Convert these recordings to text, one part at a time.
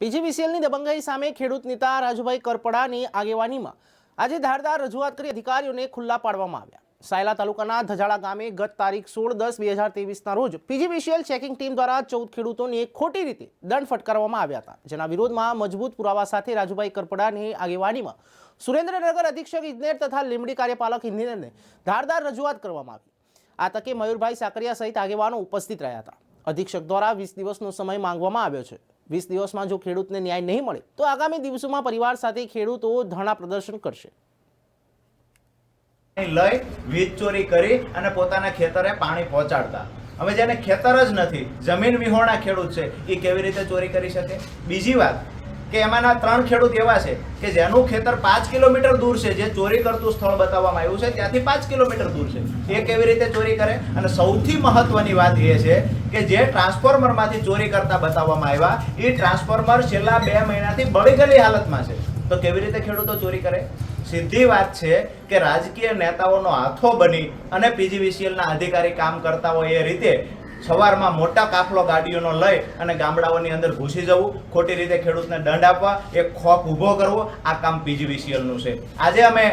પીજીવીસીએલની દબંગાઈ સામે ખેડૂત નેતા રાજુભાઈ કરપડાની આગેવાનીમાં આજે ધારદાર રજૂઆત કરી અધિકારીઓને ખુલ્લા પાડવામાં આવ્યા. સાયલા તાલુકાના ધજાળા ગામે ગત તારીખ સોળ દસ બે હજાર તેવીસના રોજ પીજીવીસીએલ ચેકિંગ ટીમ દ્વારા ચૌદ ખેડૂતોને ખોટી રીતે દંડ ફટકારવામાં આવ્યા હતા, જેના વિરોધમાં મજબૂત પુરાવા સાથે રાજુભાઈ કરપડાની આગેવાનીમાં સુરેન્દ્રનગર અધિક્ષક ઇજનેર તથા લીંબડી કાર્યપાલક ઇજનેરને ધારદાર રજૂઆત કરવામાં આવી. આ તકે મયુરભાઈ સાકરિયા સહિત આગેવાનો ઉપસ્થિત રહ્યા હતા. અધિક્ષક દ્વારા વીસ દિવસનો સમય માંગવામાં આવ્યો છે. વીસ દિવસમાં જો ખેડૂતને ન્યાય નહીં મળે, તો આગામી દિવસોમાં પરિવાર સાથે ખેડૂતો ધરણા પ્રદર્શન કરશે. લઈ, વીજ ચોરી કરી અને પોતાના ખેતરે પાણી પહોંચાડતા. હવે જેને ખેતર જ નથી, જમીન વિહોણા ખેડૂત છે, એ કેવી રીતે ચોરી કરી શકે? બીજી વાત, કે એમાંના ત્રણ ખેડૂત એવા છે કે જેનું ખેતર પાંચ કિલોમીટર દૂર છે, જે ચોરી કરતું સ્થળ બતાવવામાં આવ્યું છે, ત્યાંથી પાંચ કિલોમીટર દૂર છે. એ કેવી રીતે ચોરી કરે? અને સૌથી મહત્વની વાત એ છે કે જે ટ્રાન્સફોર્મરમાંથી ચોરી કરતા બતાવવામાં આવ્યા, એ ટ્રાન્સફોર્મર છેલ્લા બે મહિનાથી બળી ગયેલી હાલતમાં છે. તો કેવી રીતે ખેડૂતો ચોરી કરે? સીધી વાત છે કે રાજકીય નેતાઓનો હાથો બની અને પીજીવીસીએલના અધિકારી કામ કરતા હોય એ રીતે સવારમાં મોટા કાફલો ગાડીઓનો લઈ અને ગામડાઓની અંદર ઘૂસી જવું, ખોટી રીતે ખેડૂતને દંડ આપવા, એક ખોફ ઊભો કરવો, આ કામ પીજીવીસીએલનું છે. આજે અમે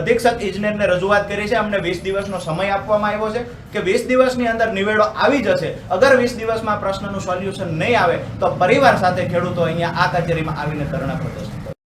અધિક્ષક ઇજનેરને રજૂઆત કરી છે, અમને વીસ દિવસનો સમય આપવામાં આવ્યો છે કે વીસ દિવસની અંદર નિવેડો આવી જશે. અગર વીસ દિવસમાં પ્રશ્નનું સોલ્યુશન નહીં આવે, તો પરિવાર સાથે ખેડૂતો અહીંયા આ કચેરીમાં આવીને ધરણા પ્રદર્શન